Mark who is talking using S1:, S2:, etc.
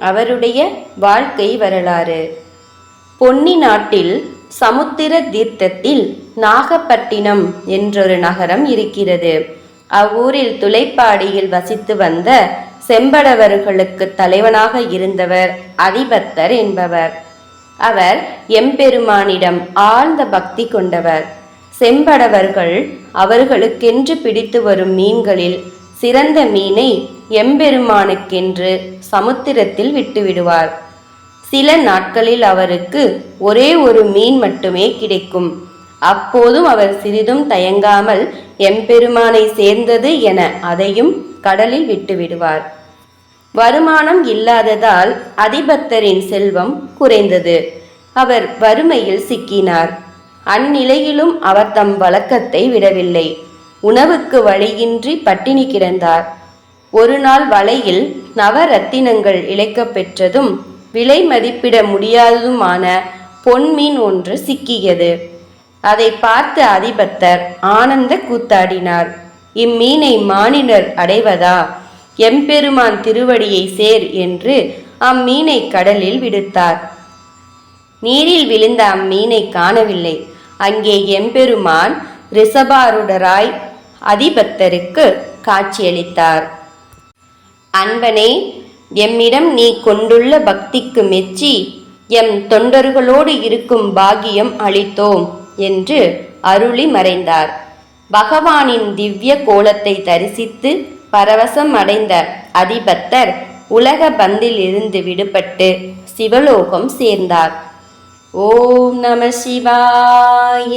S1: அவருடைய வாழ்க்கை வரலாறு. பொன்னி நாட்டில் சமுத்திர தீர்த்தத்தில் நாகப்பட்டினம் என்றொரு நகரம் இருக்கிறது. அவ்வூரில் துளைப்பாடியில் வசித்து வந்த செம்படவர்களுக்கு தலைவனாக இருந்தவர் அதிபத்தர் என்பவர். அவர் எம்பெருமானிடம் ஆழ்ந்த பக்தி கொண்டவர். செம்படவர்கள் அவர்களுக்கென்று பிடித்து வரும் மீன்களில் சிறந்த மீனை எம்பெருமானுக்கென்று சமுத்திரத்தில் விட்டுவிடுவார். சில நாட்களில் அவருக்கு ஒரே ஒரு மீன் மட்டுமே கிடைக்கும். அப்போதும் அவர் சிறிதும் தயங்காமல் எம்பெருமானை சேர்ந்தது என அதையும் கடலில் விட்டுவிடுவார். வருமானம் இல்லாததால் அதிபத்தரின் செல்வம் குறைந்தது. அவர் வறுமையில் சிக்கினார். அந்நிலையிலும் அவர் தம் வழக்கத்தை விடவில்லை. உணவுக்கு வழியின்றி பட்டினி கிடந்தார். ஒரு நாள் வலையில் நவரத்தினங்கள் இழைக்கப் பெற்றதும் விலை மதிப்பிட முடியாததுமான பொன்மீன் ஒன்று சிக்கியது. அதை பார்த்து அதிபத்தர் ஆனந்த கூத்தாடினார் இம்மீனை மானிடர் அடைவதா? எம்பெருமான் திருவடியை சேர் என்று அம்மீனை கடலில் விடுத்தார். நீரில் விழுந்த அம்மீனை காணவில்லை. அங்கே எம்பெருமான் ரிஷபாருடராய் அதிபத்தருக்கு காட்சியளித்தார். அன்பனே எம்மிடம் நீ கொண்டுள்ள பக்திக்கு மெச்சி எம் தொண்டர்களோடு இருக்கும் பாகியம் அளித்தோம் என்று அருளி மறைந்தார். பகவானின் திவ்ய கோலத்தை தரிசித்து பரவசம் அடைந்த அதிபத்தர் உலக பந்தில் இருந்து விடுபட்டு சிவலோகம் சேர்ந்தார். ஓம் நம சிவாய